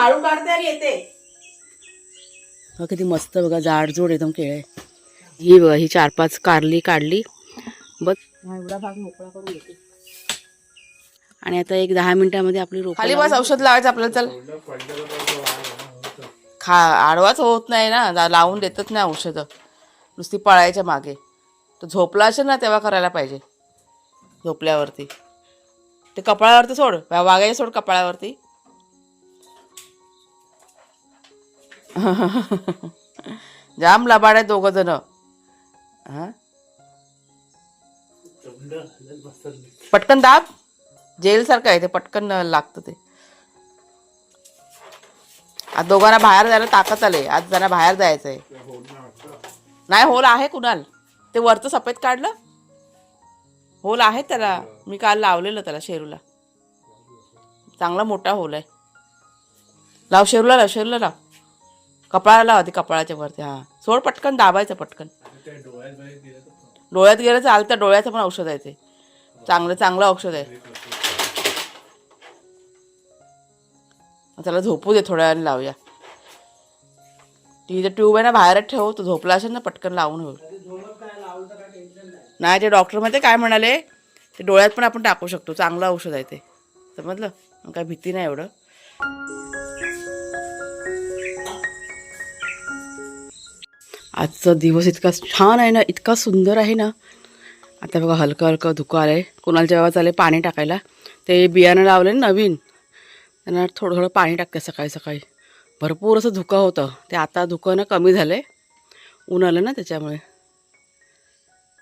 झाडू काढते येते. किती मस्त बघा जाडजोड एकदम केळे ही बघा ही चार पाच कारली काढली. बस हा एवढा भाग मोकळा करून घेते. आणि आता एक दहा मिनिटामध्ये आपली रोप खाली बस औषध लावायचं आपल्याला चल. खा आडवाच होत नाही ना ला- लावून देतच नाही औषधं. नुसती पळायच्या मागे. तो झोपला असेल ना तेव्हा करायला पाहिजे. झोपल्यावरती. ते कपाळावरती सोड वा- वागायचं सोड कपाळावरती. जाम लबाड आहे दोघं जण. हा? पटकन दाब. जेल सारखं आहे ते पटकन लागतं ते. आज दोघांना बाहेर जायला ताकद आले. आज जरा बाहेर जायचं आहे नाही होल आहे कुणाल? ते वरचं सफेद काढलं? होल आहे त्याला. मी काल लावलेलं त्याला शेरूला. चांगला मोठा होल आहे. लाव शेरूला लाव शेरूला लाव. कपाळाला होती कपाळाच्या वरती हां. सोड पटकन दाबायचं पटकन. डोळ्यात गेलं चालतं डोळ्याचं पण औषध आहे ते. चांगलं चांगलं औषध आहे. त्याला झोपू दे थोड्या वेळाने लावूया. ती जर ट्यूब आहे ना बाहेरच ठेव तो झोपला असेल ना पटकन लावून होईल नाही ते डॉक्टरमध्ये काय म्हणाले? ते डोळ्यात पण आपण टाकू शकतो चांगलं औषध आहे ते. समजलं? काय भीती नाही एवढं. आजचा दिवस इतका छान आहे ना इतका सुंदर आहे ना. आता बघा हलकं हलकं धुकं आलं आहे कुणाला जेव्हा चालेल पाणी टाकायला ते बियाणं लावलं ना नवीन. त्यांना थोडं थोडं पाणी टाकते सकाळी सकाळी. भरपूर असं धुकं होतं. ते आता धुकं ना कमी झालं आहे ऊन आलं ना त्याच्यामुळे.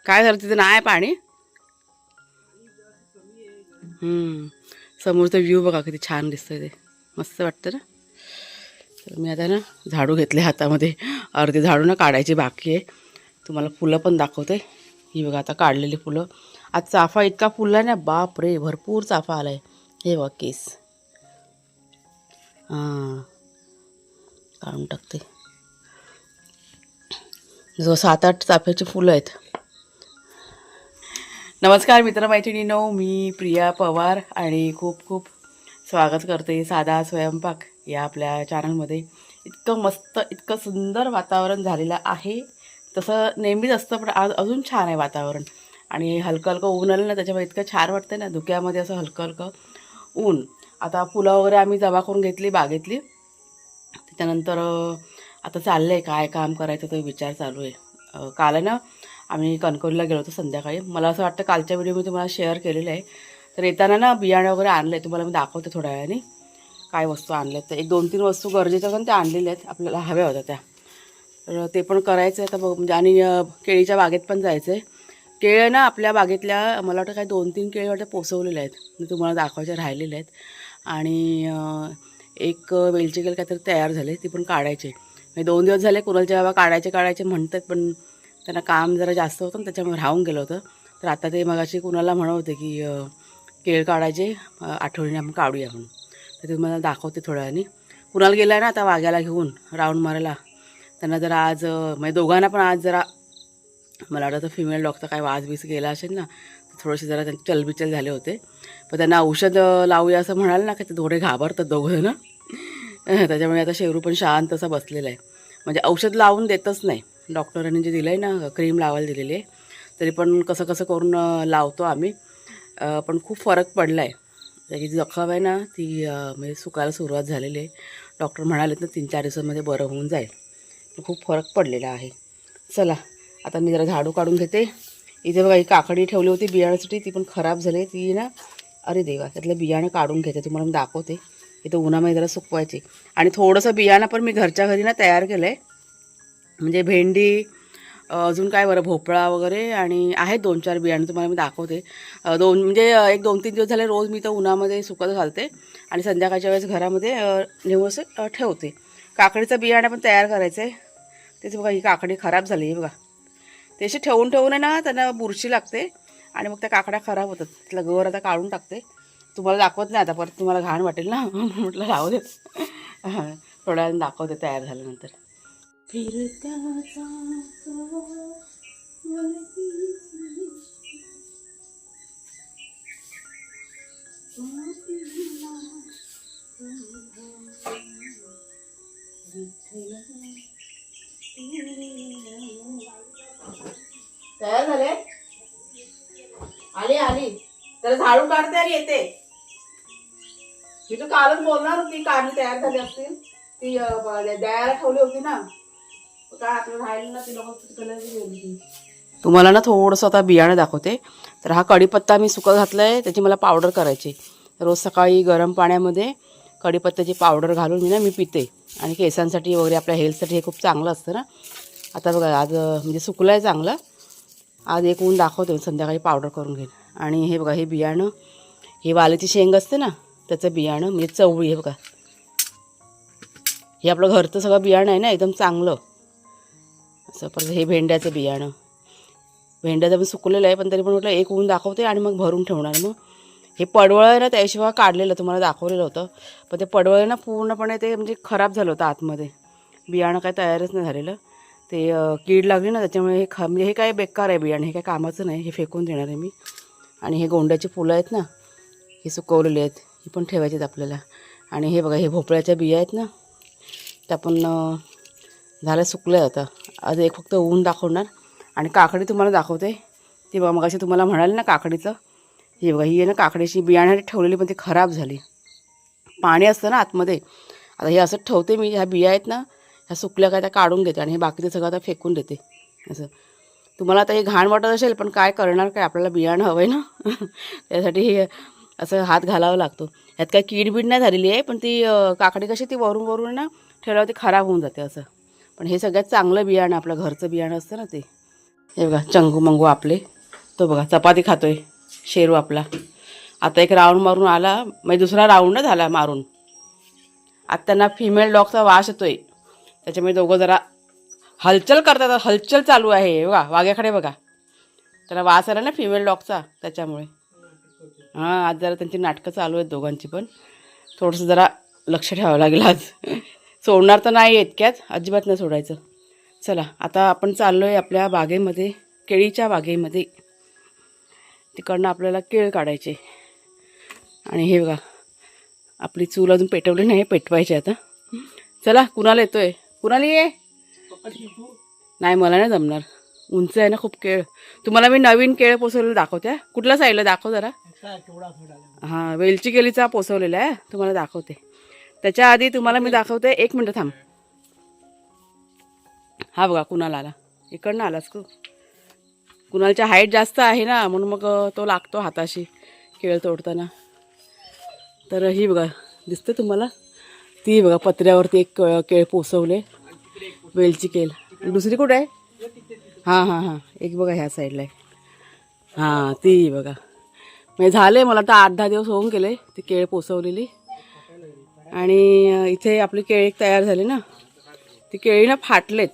काय झालं तिथे? नाही पाणी. समोरचा व्ह्यू बघा किती छान दिसतंय ते. मस्त वाटतं ना? तर मी आता ना झाडू घेतले हातामध्ये. अर्धी झाडू ना काढायची बाकी आहे. तुम्हाला फुलं पण दाखवते. ही बघा आता काढलेली फुलं. आज चाफा इतका फुलला ना बाप रे भरपूर चाफा आला आहे हे बघा केस. हां. काढून टाकते. जो सात आठ चाफ्याची फुलं आहेत. नमस्कार मित्रमैत्रिणीनो. मी प्रिया पवार आणि खूप खूप स्वागत करते साधा स्वयंपाक. या आपल्या चॅनलमध्ये इतकं मस्त इतकं सुंदर वातावरण झालेलं आहे. तसं नेहमीच असतं पण आज अजून छान आहे वातावरण. आणि हलकं हलकं ऊन आलं ना त्याच्यामुळे इतकं छान वाटतं ना धुक्यामध्ये असं हलकं हलकं ऊन. आता फुलं वगैरे आम्ही जमा करून घेतली बागेतली. त्याच्यानंतर आता चाललं आहे काय काम करायचं तो विचार चालू आहे. काल आहे ना आम्ही कणकवलीला गेलो होतो संध्याकाळी. मला असं वाटतं कालच्या व्हिडिओ मी तुम्हाला शेअर केलेलं आहे. तर येताना ना बियाणं वगैरे आणलं आहे तुम्हाला मी दाखवते थोड्या वेळाने. काय वस्तू आणल्या तर एक दोन तीन वस्तू गरजेच्या पण त्या आणलेल्या आहेत. आपल्याला हव्या होत्या त्या. तर ते पण करायचं आहे आता बघ. म्हणजे आणि केळीच्या बागेत पण जायचं आहे केळं ना आपल्या बागेतल्या मला वाटतं काय दोन तीन केळी वाटतं पोचवलेल्या आहेत. मी तुम्हाला दाखवायच्या राहिलेल्या आहेत. आणि एक वेलची केळ काहीतरी तयार झाले ती पण काढायचे म्हणजे दोन दिवस झाले कुणालच्या बाबा काढायचे काढायचे म्हणतात पण त्यांना काम जरा जास्त होतं ना त्याच्यामुळे राहून गेलं होतं. तर आता ते मगाशी कुणाला म्हणत होते की केळ काढायचे आठवणीने आपण काढूया म्हणून. ते तुम्हाला दाखवते थोड्या वेळाने. कुणाला गेला आहे ना आता वाघ्याला घेऊन राऊंड मारायला. त्यांना जरा आज म्हणजे दोघांना पण आज जरा मला वाटतं फिमेल डॉक्टर काय वाज बीस गेला असेल ना थोडेसे जरा त्यांचे चलबिचल झाले होते. पण त्यांना औषध लावूया असं म्हणाल ना की ते थोडे घाबरतात दोघं ना. त्याच्यामुळे आता शेरू पण शांत असा बसलेला आहे. म्हणजे औषध लावून देतच नाही. डॉक्टरांनी जे दिलं आहे ना क्रीम लावायला दिलेली आहे. तरी पण कसं कसं करून लावतो आम्ही. पण खूप फरक पडला आहे त्याची जी जखम आहे ना ती म्हणजे सुकायला सुरुवात झालेली आहे. डॉक्टर म्हणालेत ना तीन चार दिवसांमध्ये बरं होऊन जाईल. खूप फरक पडलेला आहे. चला आता मी जरा झाडू काढून घेते. इथे बघा ही काकडी ठेवली होती बियाण्यासाठी ती पण खराब झाली. ती ना अरे देवा त्यातलं बियाणं काढून घेते तुम्हाला मी दाखवते. इथं उन्हामध्ये जरा सुकवायची. आणि थोडंसं बियाणं पण मी घरच्या घरी ना तयार केलं आहे म्हणजे भेंडी अजून काय बरं भोपळा वगैरे आणि आहेत दोन चार बियाणं तुम्हाला मी दाखवते. दोन म्हणजे एक दोन तीन दिवस झाले रोज मी तर उन्हामध्ये सुकत घालते आणि संध्याकाळच्या वेळेस घरामध्ये अ, नेहमी असं ठेवते. काकडीचं बियाणं पण तयार करायचं आहे तेच बघा ही काकडी खराब झाली आहे बघा. ते ठेवून ठेवून आहे ना त्यांना बुरशी लागते आणि मग त्या काकड्या खराब होतात. तिथलं गवर आता काढून टाकते. तुम्हाला दाखवत नाही आता परत तुम्हाला घाण वाटेल ना. म्हटलं राहू देत थोड्या दाखवते तयार झाल्यानंतर. फिरत्या तयार झाले? आली आली. तर झाडू काढते आणि येते. मी तू कालच बोलणार होती काढणी तयार झाली असतील. ती द्यायला ठेवली होती ना. काय आपलं राहिलं ना लोक तुम्हाला ना थोडंसं आता बियाणं दाखवते. तर हा कढीपत्ता मी सुकत घातलाय त्याची मला पावडर करायची. रोज सकाळी गरम पाण्यामध्ये कढीपत्त्याची पावडर घालून मी ना मी पिते. आणि केसांसाठी वगैरे आपल्या हेल्थसाठी हे खूप चांगलं असतं ना. आता बघा आज म्हणजे सुकलं आहे चांगलं. आज एक ऊन दाखवते संध्याकाळी पावडर करून घेईन. आणि हे बघा हे बियाणं हे वालेची शेंग असते ना त्याचं बियाणं म्हणजे चवळी हे बघा. हे आपलं घरचं सगळं बियाणं आहे ना एकदम चांगलं. असं परत हे भेंड्याचं बियाणं. भेंड्याचं पण सुकलेलं आहे पण तरी पण म्हटलं एक ऊन दाखवते आणि मग भरून ठेवणार. मग हे पडवळ आहे ना त्याशिवाय काढलेलं तुम्हाला दाखवलेलं होतं. पण ते पडवळ ना पूर्णपणे ते म्हणजे खराब झालं होतं आतमध्ये. बियाणं काय तयारच नाही झालेलं. ते कीड लागली ना त्याच्यामुळे हे ख म्हणजे हे काय बेकार आहे बियाणं हे काय कामाचं नाही हे फेकून देणार आहे मी. आणि हे गोंड्याची फुलं आहेत ना हे सुकवलेली आहेत ही पण ठेवायची आहेत आपल्याला. आणि हे बघा हे भोपळ्याच्या बिया आहेत ना त्या पण झालं सुकलं जातं आता आज एक फक्त ऊन दाखवणार. आणि काकडी तुम्हाला दाखवते. ती बघा मग अशी तुम्हाला म्हणाले ना काकडीचं. हे बघा ही आहे ना काकडीची बियाण्यासाठी ठेवलेली पण ती खराब झाली. पाणी असतं ना आतमध्ये. आता हे असं ठेवते मी ह्या बिया आहेत ना ह्या सुकल्या काय त्या काढून घेते आणि हे बाकीचं सगळं आता फेकून देते. असं. तुम्हाला आता हे घाण वाटत असेल पण काय करणार काय आपल्याला बियाणं हवं आहे ना? त्यासाठी हे असं हात घालावा लागतो. ह्यात काय कीड बीड नाही झालेली आहे पण ती काकडी कशी ती वरून वरून ना ठेवल्यावर ती खराब होऊन जाते असं. पण हे सगळ्यात चांगलं बियाणं आपलं घरचं बियाणं असतं ना ते. हे बघा चंगू मंगू आपले. तो बघा चपाती खातोय शेरू आपला. आता एक राऊंड मारून आला म्हणजे दुसरा राऊंड झाला मारून. आता त्यांना फिमेल डॉगचा वास येतोय. त्याच्यामुळे दोघं जरा हलचल करतात हलचल चालू आहे बघा वाघ्याकडे बघा. त्याला वास आला ना फिमेल डॉगचा त्याच्यामुळे. हां आज जरा त्यांची नाटकं चालू आहेत दोघांची पण. थोडंसं जरा लक्ष ठेवावं लागेल आज. सोडणार तर नाही इतक्यात. अजिबात नाही सोडायचं. चला आता आपण चाललो आहे आपल्या बागेमध्ये केळीच्या बागेमध्ये. तिकडनं आपल्याला केळ काढायचे. आणि हे बघा आपली चूल अजून पेटवली नाही पेटवायची आता. चला कुणाला येतोय? कुणाला ये? नाही मला नाही जमणार. उंच आहे ना खूप केळ. तुम्हाला मी नवीन केळ पोसवलेलं दाखवते. कुठल्या साईडला? दाखव जरा. हां वेलची केळीचा पोसवलेला आहे तुम्हाला दाखवते. त्याच्या आधी तुम्हाला मी दाखवते. एक मिनटं थांब. हा बघा कुणाला आला? इकडनं आलास तू कुणालच्या हाईट जास्त आहे ना म्हणून मग तो लागतो हाताशी केळ तोडताना. तर ही बघा दिसते तुम्हाला? ती बघा पत्र्यावरती एक क- केळ पोसवले. वेलची केळ. दुसरी कुठे आहे? हां हां हां. एक बघा ह्या साईडला आहे हां ती बघा. म्हणजे झाले मला तर आठ दहा दिवस होऊन गेले ती केळ पोसवलेली. आणि इथे आपली केळी तयार झाली ना. ती केळी ना फाटलेत.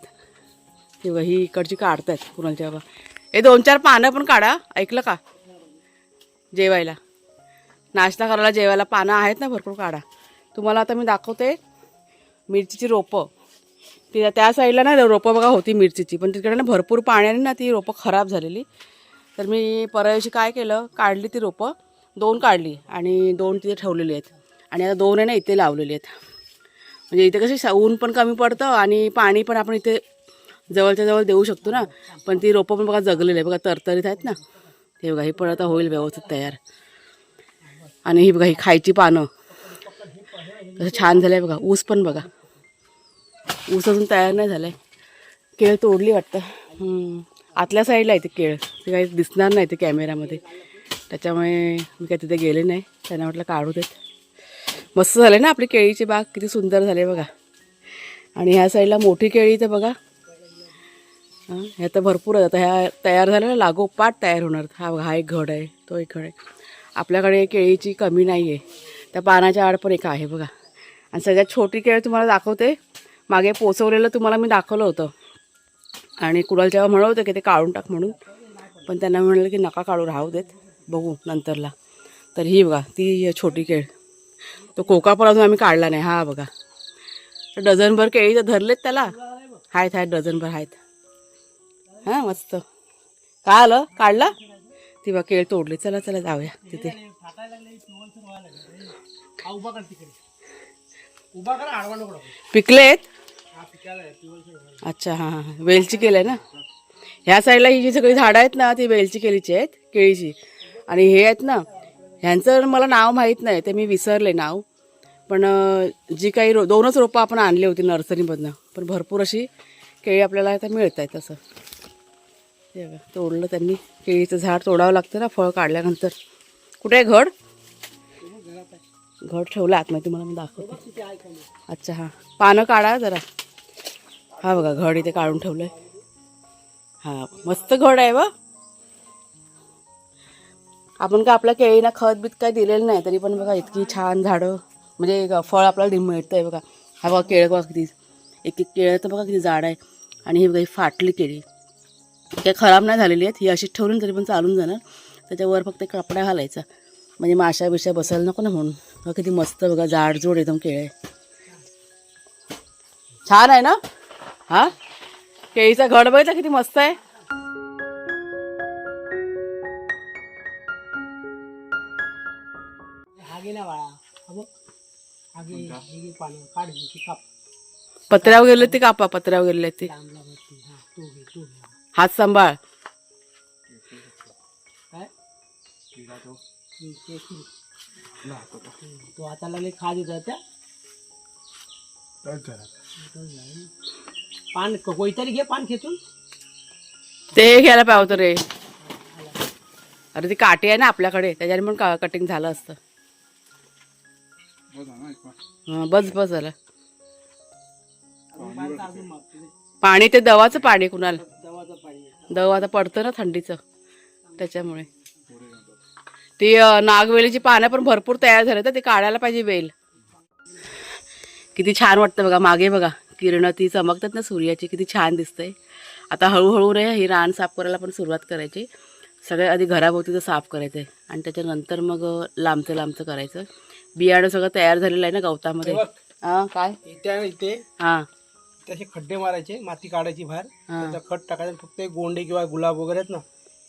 ती ही इकडची काढतायत कुणालच्या बाबा. हे दोन चार पानं पण काढा ऐकलं का? जेवायला. नाश्ता करायला जेवायला पानं आहेत ना भरपूर काढा. तुम्हाला आता मी दाखवते मिरचीची रोपं. ती त्या साईडला ना रोपं बघा होती मिरचीची पण तिकडे ना भरपूर पाण्याने ना ती रोपं खराब झालेली. तर मी परवाशी काय केलं काढली ती रोपं. दोन काढली आणि दोन तिथे ठेवलेली आहेत. आणि आता दोन आहे ना इथे लावलेली आहेत. म्हणजे इथे कसे ऊन पण कमी पडतं आणि पाणी पण आपण इथे जवळच्या जवळ देऊ शकतो ना. पण ती रोपं पण बघा जगलेली आहे बघा तरतरीत आहेत ना. ते बघा ही पण आता होईल व्यवस्थित तयार. आणि ही बघा ही खायची पानं. तसं छान झालं आहे बघा. ऊस पण बघा. ऊस अजून तयार नाही झालं आहे केळ तोडली वाटतं. आतल्या साईडला आहे ते केळ. ते काही दिसणार नाही ते कॅमेऱ्यामध्ये त्याच्यामुळे मी काय तिथे गेले नाही. त्यांना म्हटलं काढू देत. मस्त झाले ना आपली केळीची बाग किती सुंदर झाले बघा. आणि ह्या साईडला मोठी केळी तर बघा. हां ह्या तर भरपूर आता ह्या तयार झाल्या ना लागोपाठ तयार होणार. हा बघा हा एक घड आहे तो एक घड आहे. आपल्याकडे केळीची कमी नाही आहे त्या पानाच्या आड पण एक आहे बघा. आणि सगळ्यात छोटी केळ तुम्हाला दाखवते. मागे पोचवलेलं तुम्हाला मी दाखवलं होतं. आणि कुणाला जेव्हा म्हणत होतं की ते काढून टाक म्हणून. पण त्यांना म्हणालं की नका काढू राहू देत. बघू नंतरला. तर ही बघा ती छोटी केळ. तो कोका पण अजून आम्ही काढला नाही. हा बघा. डझनभर केळी तर धरलेत त्याला. आहेत आहेत डझनभर आहेत हां मस्त. काय आलं? काढला? ती बघा केळ तोडली. चला चला जाऊया तिथे. पिकलेत? अच्छा हां हां हां. वेलची केलं आहे ना? ह्या साईडला ही जी सगळी झाडं आहेत ना ती वेलची केलीची आहेत केळीची. आणि हे आहेत ना ह्यांचं मला नाव माहीत नाही ते मी विसरले नाव. पण जी काही रो दोनच रोपं आपण आणली होती नर्सरीमधनं पण भरपूर अशी केळी आपल्याला आता मिळत आहेत तसं ते बघा, तोडलं त्यांनी. केळीचं झाड तोडावं लागतं ना फळ काढल्यानंतर. कुठे आहे घड? घड ठेवलं आतमध्ये तुम्हाला मी दाखवतो. अच्छा हां. पानं काढा जरा. हा बघा घड इथे काढून ठेवलं आहे हा मस्त घड आहे बा आपण का आपल्या केळीना खत बीत काय दिलेलं नाही तरी पण बघा इतकी छान झाडं म्हणजे फळ आपल्याला मिळतंय मिळतं आहे बघा. हा बघा केळं बघा किती एक एक केळं तर बघा किती झाड आहे. आणि ही बघा ही फाटली केळी. काही खराब नाही झालेली आहेत ही अशीच ठेवली तरी पण चालून जाणार. त्याच्यावर फक्त कपडा घालायचा. म्हणजे माशा बिशा बसायला नको ना म्हणून. बघा किती मस्त बघा जाडजोड एकदम आहे. छान आहे ना? हा? केळीचा घड बघितला किती मस्त आहे? पत्र्यावर गेले ते कापा पत्र्यावर गेले ते. हात सांभाळ. तो. हाताला लई खा देत त्या. पान क- कोणतरी घे पान खेचून. ते घ्यायला पाहतो रे. अरे ती काठी आहे ना आपल्याकडे त्याच्याने पण का कटिंग झालं असतं. हा, बस बस झालं. पाणी ते. दवाचं पाणी कुणाला? दवाचं पाणी दव आता पडतं ना थंडीचं. त्याच्यामुळे. ती नागवेलीची पानं पण भरपूर तयार झाले तर ते काढायला पाहिजे वेल. किती छान वाटतं बघा मागे बघा. किरणं ती चमकतात ना सूर्याची किती छान दिसतंय. आता हळूहळू रे ही रान साफ करायला पण सुरुवात करायची. सगळ्यात आधी घराभोवतीचं साफ करायचं आहे आणि त्याच्यानंतर मग लांबचं लांबचं करायचं. बियाणं सगळं तयार झालेलं आहे ना गवतामध्ये? हां काय? इथे इथे. हां. त्याचे खड्डे मारायचे माती काढायची बाहेर. त्याचा खत टाकायचं फक्त गोंडे किंवा गुलाब वगैरे आहेत ना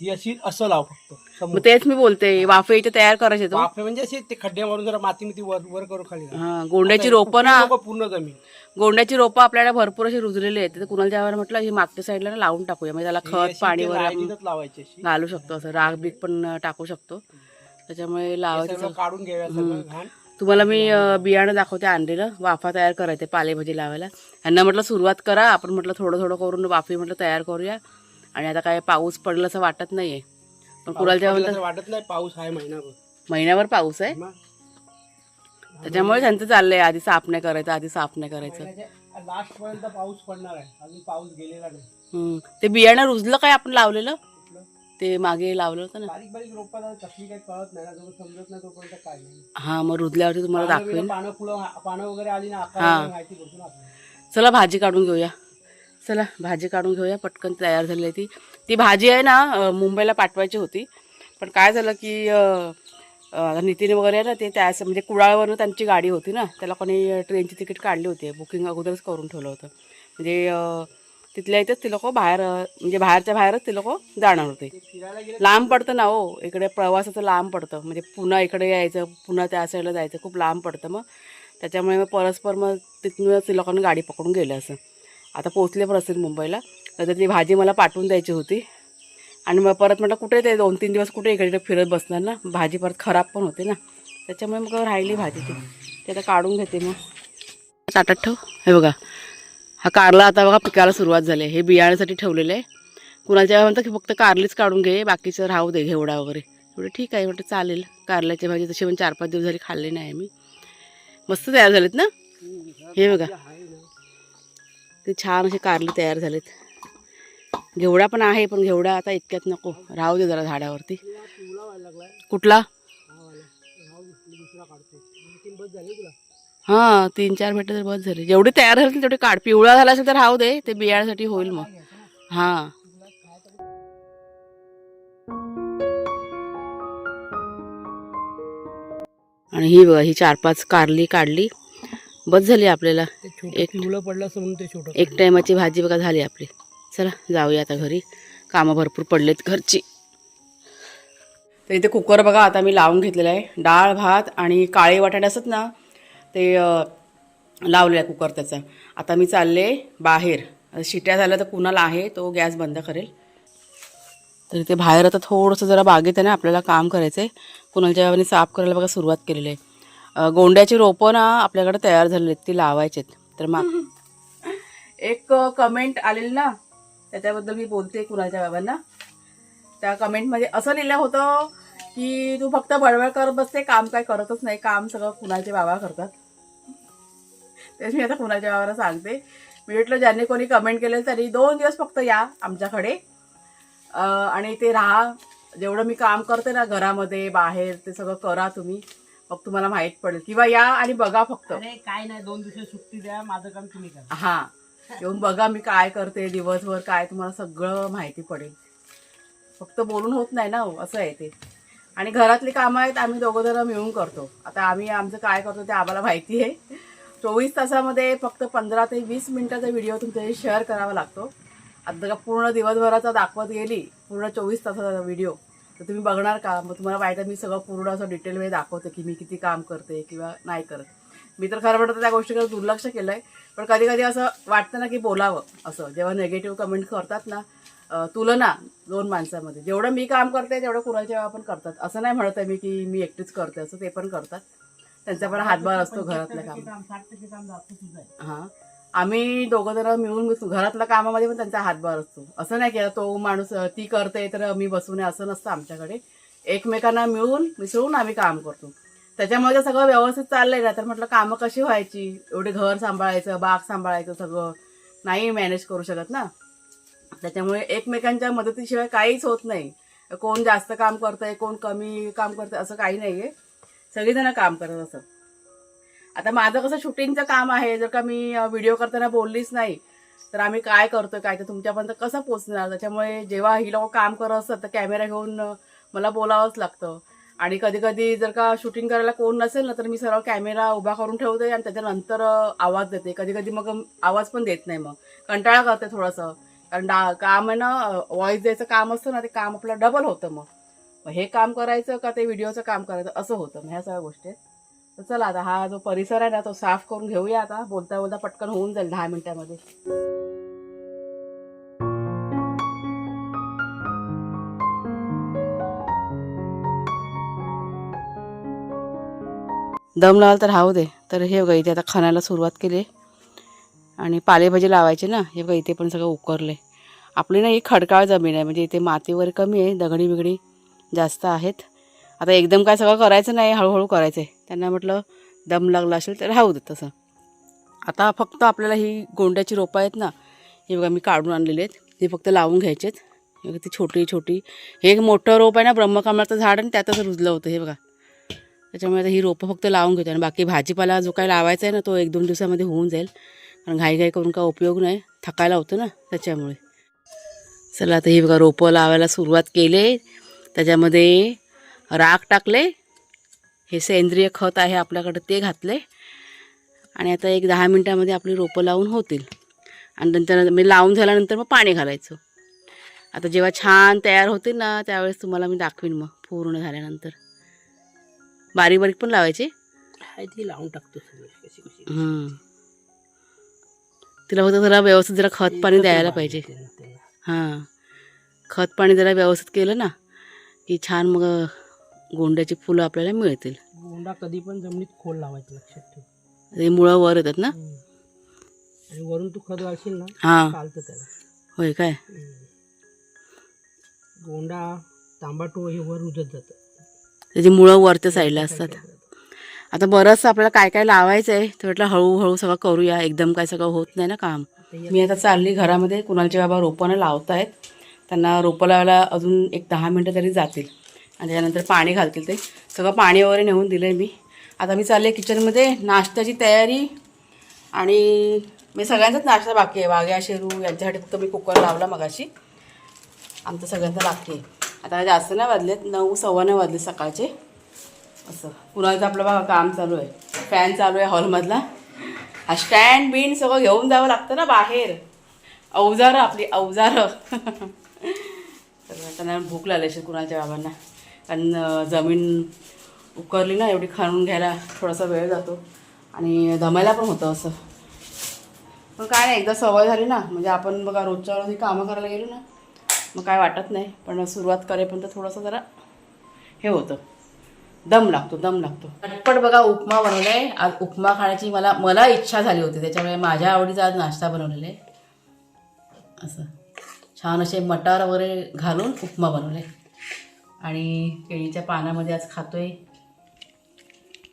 ही अशी असं लाव फक्त. मग तेच मी बोलते वाफे इथे तयार करायचे तो? वाफे म्हणजे असे ते खड्डे मारून जरा माती मिती वर वर करून खाली. हां गोंड्याची रोपं ना? लोकं पूर्ण जमीन. गोंड्याची रोपं आपल्याला भरपूर अशी रुजलेली आहेत. तर कुणाला जेव्हा म्हटलं ही मागच्या साईडला ना लावून टाकूया. म्हणजे त्याला खत पाणी वगैरे लाईनीतच लावायची अशी. घालू शकतो असं. राग बीक पण टाकू शकतो. त्याच्यामुळे लावायचं काढून घ्यायला तुम्हाला मी बियाणं दाखवते आणलेलं वाफा तयार करायचे पालेभाजी लावायला. यांना म्हटलं सुरुवात करा. आपण म्हटलं थोडं थोडं करून वाफी म्हटलं तयार करूया. आणि आता काय पाऊस पडला असं वाटत नाहीये. पण कुणाला वाटत नाही. पाऊस आहे महिनाभर. महिन्याभर पाऊस आहे? त्याच्यामुळे त्यांचं चाललंय. आधी साफ नाही करायचं आधी साफ नाही करायचं. लास्ट पर्यंत पाऊस पडणार आहे. अजून पाऊस गेलेला नाही. ते बियाणं रुजलं काय आपण लावलेलं? ते मागे लावलं होतं ना. बारीक बारीक रोपात कसली काही कळत नाही ना जो समजत नाही तोपर्यंत काय नाही. हा मग रुजल्यावरती तुम्हाला पानं दाखवेल बिनं, पानं फुलं पानं वगैरे आली ना हा. माहिती पडतो ना आपल्याला चला भाजी काढून घेऊया. चला भाजी काढून घेऊया पटकन तयार झाली आहे ती. ती भाजी आहे ना अं, मुंबईला पाठवायची होती. पण काय झालं की अं, अं, नितीन वगैरे आहे ना ते त्या म्हणजे कुडाळवरनं त्यांची गाडी होती ना त्याला कोणी ट्रेनची तिकीट काढली होती. बुकिंग अगोदरच करून ठेवलं होतं. म्हणजे अं, तिथल्या इथेच ते लोक बाहेर म्हणजे बाहेरच्या बाहेरच ते लोक जाणार होते. लांब पडतं ना हो इकडे प्रवासाचं लांब पडतं. म्हणजे पुन्हा इकडे यायचं पुन्हा त्या साईडला जायचं खूप लांब पडतं मग. त्याच्यामुळे मग परस्पर मग तिथूनच ते लोकांनी गाडी पकडून गेलं असं. आता पोचले पण असेल मुंबईला. तर ती भाजी मला पाठवून द्यायची होती. आणि मग परत म्हटलं कुठे ते दोन तीन दिवस कुठे इकडे इकडे फिरत बसणार ना. भाजी परत खराब पण होते ना. त्याच्यामुळे मग राहिली भाजी ती ते आता काढून घेते मग. ताटात ठेव. हे बघा. हा कारला आता बघा पिकायला सुरुवात झाली आहे. हे बियाण्यासाठी ठेवलेलं आहे. कुणाच्या म्हणतं की फक्त कारलीच काढून घे बाकीचं राहू दे घेवडा वगैरे. एवढं ठीक आहे म्हटलं चालेल. कारल्याची भाजी तशी पण चार पाच दिवस झाली खाल्ली नाही मी मस्त तयार झालेत ना? हे बघा. ते छान असे कारली तयार झालेत. घेवडा पण आहे पण घेवडा आता इतक्यात नको. राहू दे जरा झाडावरती. कुठला? हा तीन चार भेट तर बस झाले. जेवढे तयार झाले तेवढे काढ पिवळा झाला असेल तर राहू दे ते बियाण्यासाठी होईल मग. हां. आणि ही बघा ही चार पाच कारली काढली. बस झाली आपल्याला. छोटे पिवळं पडलं एक टायमाची भाजी बघा झाली आपली. चला जाऊया आता घरी. कामं भरपूर पडलेत घरची. तर इथे कुकर बघा आता मी लावून घेतलेला आहे. डाळ भात आणि काळे वाटाणे असतात ना ते अं, लावलेला आहे कुकर त्याचा. आता मी चालले बाहेर. शिट्या झाल्या तर कुणाला आहे तो गॅस बंद करेल. तर इथे बाहेर आता थोडंसं जरा बागेत आहे ना आपल्याला काम करायचं आहे कुणालच्या गावाने साफ करायला बघा सुरुवात केलेली आहे. गोंड्याची रोपं ना आपल्याकडे तयार झालेली आहेत ती लावायची आहेत तर मग एक कमेंट आलेली ना त्याच्याबद्दल मी बोलते कुणालच्या बाबांना. त्या कमेंटमध्ये असं लिहिलं होतं की तू फक्त बडबड करत बसते काम काय करतच नाही. काम सगळं कुणालचे बाबा करतात. तेच मी आता कुणाच्या बाबाला सांगते. मी म्हटलं ज्यांनी कोणी कमेंट केलं तरी दोन दिवस फक्त या आमच्याकडे. अं, आणि ते राहा. जेवढं मी काम करते ना घरामध्ये बाहेर ते सगळं करा तुम्ही. मग तुम्हाला माहीत पडेल. किंवा या आणि बघा फक्त. अरे काय नाही दोन दिवस सुट्टी द्या माझं काम तुम्ही करा. हा. येऊन बघा मी काय करते दिवसभर काय तुम्हाला सगळं माहिती पडेल. फक्त बोलून होत नाही ना हो, असं आहे ते. आणि घरातली कामं आहेत आम्ही दोघं जण मिळून करतो. आता आम्ही आमचं काय करतो ते आम्हाला माहिती आहे. चोवीस तासामध्ये फक्त पंधरा ते वीस मिनिटाचा व्हिडिओ तुमच्याशी शेअर करावा लागतो. आता पूर्ण दिवसभराचा दाखवत गेली पूर्ण चोवीस तासाचा व्हिडिओ तर तुम्ही बघणार का? मग तुम्हाला माहिती आहे मी सगळं पूर्ण असं डिटेलमध्ये दाखवते की मी किती काम करते किंवा नाही करत. मी तर खरं म्हणतं त्या गोष्टीकडे दुर्लक्ष केलं आहे पण कधी कधी असं वाटतं ना की बोलावं असं. जेव्हा नेगेटिव्ह कमेंट करतात ना तुलना दोन माणसामध्ये. जेवढं मी काम करते तेवढं कुणाच्या वेळा पण करतात. असं नाही म्हणत आहे मी की मी एकटीच करते असं ते पण करतात. त्यांचा पण हातभार असतो घरातल्या काम आहे. हां. आम्ही दोघं जण मिळून घरातल्या कामामध्ये पण त्यांचा हातभार असतो. असं नाही की आता तो माणूस ती करते तर मी बसू नये असं नसतं आमच्याकडे. एकमेकांना मिळून मिसळून आम्ही काम करतो. त्याच्यामुळे ते सगळं व्यवस्थित चाललंय. ना तर म्हटलं कामं कशी व्हायची? एवढे घर सांभाळायचं बाग सांभाळायचं सगळं. नाही मॅनेज करू शकत ना. त्याच्यामुळे एकमेकांच्या मदतीशिवाय काहीच होत नाही. कोण जास्त काम करतंय कोण कमी काम करतंय असं काही नाहीये. सगळीजण काम करत असत. आता माझं कसं शूटिंगचं काम आहे जर का मी व्हिडिओ करताना बोललीच नाही तर आम्ही काय करतोय काय तर तुमच्यापर्यंत कसं पोचणार त्याच्यामुळे जेव्हा ही लोक काम करत असतात तर कॅमेरा घेऊन मला बोलावंच लागतं. आणि कधी कधी जर का शूटिंग करायला कोण नसेल ना तर मी सरळ कॅमेरा उभा करून ठेवते आणि त्याच्यानंतर आवाज देते. कधी कधी मग आवाज पण देत नाही मग. कंटाळा करते थोडंसं. कारण डा काम आहे ना व्हॉइस द्यायचं काम असतं ना ते काम आपलं डबल होतं मग. मग हे काम करायचं का ते व्हिडिओचं काम करायचं? असं होतं. मग ह्या सगळ्या गोष्टी तर चला आता हा जो परिसर आहे ना तो साफ करून घेऊया आता. बोलता बोलता पटकन होऊन जाईल दहा मिनिटामध्ये. दम लावाल तर राहू दे. तर हे बघा इथे आता खाण्याला सुरुवात केली आणि पालेभाजी लावायचे ना हे बघा इथे पण सगळं उकरले आपली ना ही खडकाळ जमीन आहे. म्हणजे इथे माती वगैरे कमी आहे दगडी बिगडी. जास्त आहेत. आता एकदम काय सगळं करायचं नाही हळूहळू करायचं आहे त्यांना म्हटलं दम लागला असेल तर राहू दे तसं. आता फक्त आपल्याला ही गोंड्याची रोपं आहेत ना हे बघा मी काढून आणलेली आहेत. ते फक्त लावून घ्यायचे आहेत. ती छोटी छोटी. हे एक मोठं रोप आहे ना ब्रह्मकमळाचं झाड आणि त्यातच रुजलं होतं हे बघा. त्याच्यामुळे आता ही रोपं फक्त लावून घेतो आणि बाकी भाजीपाला जो काही लावायचा आहे ना तो एक दोन दिवसामध्ये होऊन जाईल. कारण घाईघाई करून काय उपयोग नाही थकायला होतं ना त्याच्यामुळे. चला आता ही बघा रोपं लावायला सुरुवात केली त्याच्यामध्ये राख टाकले. हे सेंद्रिय खत आहे आपल्याकडे ते घातले. आणि आता एक दहा मिनटामध्ये आपली रोपं लावून होतील. आणि नंतर मी लावून झाल्यानंतर मग पाणी घालायचं. आता जेव्हा छान तयार होतील ना त्यावेळेस तुम्हाला मी दाखवीन मग पूर्ण झाल्यानंतर. बारीक बारीक पण लावायचे. ती लावून टाकतो. तिला फक्त जरा व्यवस्थित जरा खत पाणी द्यायला पाहिजे. हां. खत पाणी जरा व्यवस्थित केलं ना की छान मग गोंड्याची फुलं आपल्याला मिळतील. गोंडा कधी पण जमिनीत खोल लावायचं लक्षात ठेव. मुळं वर येतात ना. आणि वरून तू खत घालशील ना हां. चालतं त्याला. होय काय. गोंडा तांबाटो हे वर उजत जातं. त्याची मुळं वरच्या साईडला असतात. आता बरंचसं आपल्याला काय काय लावायचं आहे तर म्हटलं हळूहळू सगळं करूया. एकदम काय सगळं होत नाही ना काम. मी आता चालली घरामध्ये कुणालचे बाबा रोपानं लावत आहेत त्यांना रोपं लावायला अजून एक दहा मिनटं तरी जातील. आणि त्याच्यानंतर पाणी घालतील ते. सगळं पाणी वगैरे नेऊन दिलं आहे मी. आता मी चालले किचनमध्ये. नाश्त्याची तयारी आणि मी सगळ्यांचाच नाश्ता बाकी आहे. वाघ्या शेरू यांच्यासाठी फक्त मी कुकर लावला मगाशी. आमचं सगळ्यांचा बाकी आहे. आता जास्त नाही वाजलेत. नऊ सव्वा नाही वाजले सकाळचे. असं. कुणाचं आपलं बघा काम चालू आहे. फॅन चालू आहे हॉलमधला. हा स्टँड बिन सगळं घेऊन जावं लागतं ना बाहेर. अवजारं आपली अवजारं. तर त्यांना भूक लागली असेल कुणाच्या बाबांना. कारण जमीन उकरली ना एवढी खाणून घ्यायला थोडासा वेळ जातो. आणि दमायला पण होतं असं. पण काय नाही एकदा सवय झाली ना म्हणजे आपण बघा रोजच्या रोज ही कामं करायला गेलो ना मग काय वाटत नाही. पण सुरुवात करेपर्यंत थोडंसं जरा हे होतं. दम लागतो दम लागतो. झटपट बघा उपमा बनवला आहे आज उपमा खाण्याची मला मला इच्छा झाली होती. त्याच्यामुळे माझ्या आवडीचा आज नाश्ता बनवलेला आहे. असं. छान असे मटार वगैरे घालून उपमा बनवले. आणि केळीच्या पानामध्ये आज खातोय.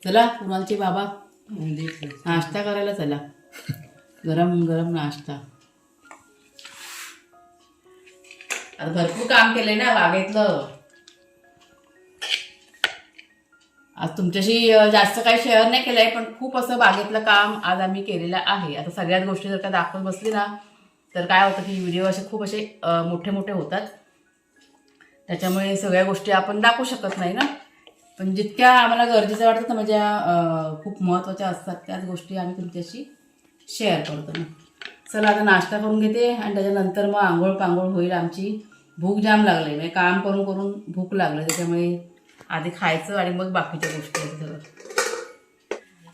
चला कुणालचे बाबा. नाश्ता करायला चला. गरम गरम नाश्ता. आता भरपूर काम केलंय ना बागेतलं. आज तुमच्याशी जास्त काही शेअर नाही केलंय पण खूप असं बागेतलं काम आज आम्ही केलेलं आहे. आता सगळ्याच गोष्टी जर का दाखवत बसली ना तर काय होतं की व्हिडिओ असे खूप असे मोठे मोठे होतात. त्याच्यामुळे सगळ्या गोष्टी आपण दाखवू शकत नाही ना. पण जितक्या आम्हाला गरजेचं वाटतं ना म्हणजे खूप महत्त्वाच्या असतात त्याच गोष्टी आम्ही तुमच्याशी शेअर करतो ना. चला आता नाश्ता करून घेते आणि त्याच्यानंतर मग आंघोळ पांघोळ होईल आमची. भूक जाम लागली म्हणजे काम करून करून भूक लागली त्याच्यामुळे आधी खायचं आणि मग बाकीच्या गोष्टी आहेत सगळं.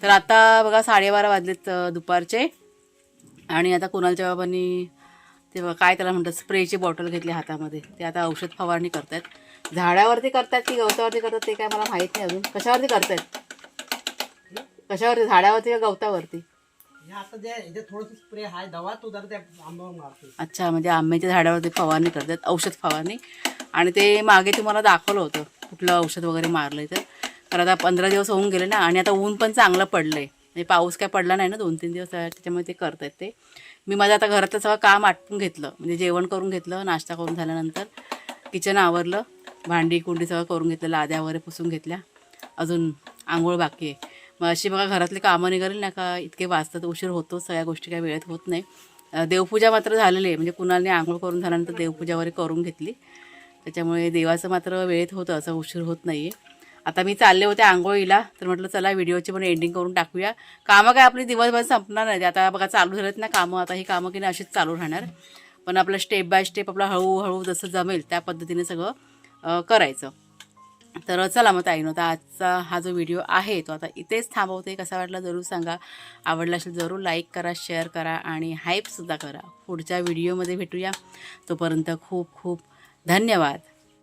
तर आता बघा साडेबारा वाजलेत दुपारचे. आणि आता कुणालच्या बाबांनी ते बघा काय त्याला म्हणतात स्प्रेची बॉटल घेतली हातामध्ये. ते आता औषध फवारणी करतायत. झाडावरती करतात की गवतावरती करतात ते काय मला माहीत नाही अजून. कशावरती करतायत? कशावरती? झाडावरती का गवतावरती? हे स्प्रे दवा तो अच्छा म्हणजे आंब्याच्या झाडावरती फवारणी करतात औषध फवारणी. आणि ते मागे तुम्हाला दाखवलं होतं कुठलं औषध वगैरे मारलं तर. तर आता पंधरा दिवस होऊन गेले ना आणि आता ऊन पण चांगलं पडलं आहे म्हणजे पाऊस काय पडला नाही ना दोन तीन दिवस त्याच्यामुळे ते करतायत ते. मी माझं आता घरातलं सगळं काम आटपून घेतलं. म्हणजे जेवण करून घेतलं नाश्ता करून झाल्यानंतर किचन आवरलं भांडी कुंडी सगळं करून घेतलं लाद्या वगैरे पुसून घेतल्या. अजून आंघोळ बाकी आहे. मग अशी बघा घरातली कामं निघाली ना का इतके वाचतात उशीर होतो सगळ्या गोष्टी काही वेळेत होत नाही. देवपूजा मात्र झालेली आहे. म्हणजे कुणाने आंघोळ करून झाल्यानंतर देवपूजा वगैरे करून घेतली. त्याच्यामुळे देवाचं मात्र वेळेत होतं असं उशीर होत नाही आहे आता मी चालले होते आंघोळीला तर म्हटलं चला व्हिडिओची पण एंडिंग करून टाकूया. कामं काय आपली दिवसभर संपणार नाही आता बघा चालू झालेत ना कामं. आता ही कामं की नाही अशीच चालू राहणार. पण आपलं स्टेप बाय स्टेप आपलं हळूहळू जसं जमेल त्या पद्धतीने सगळं करायचं. तर चला मग ताईनो तर आजचा हा जो व्हिडिओ आहे तो आता इथेच थांबवते. कसा वाटला जरूर सांगा. आवडला असेल जरूर लाईक करा शेअर करा आणि हाईपसुद्धा करा. पुढच्या व्हिडिओमध्ये भेटूया. तोपर्यंत खूप खूप धन्यवाद.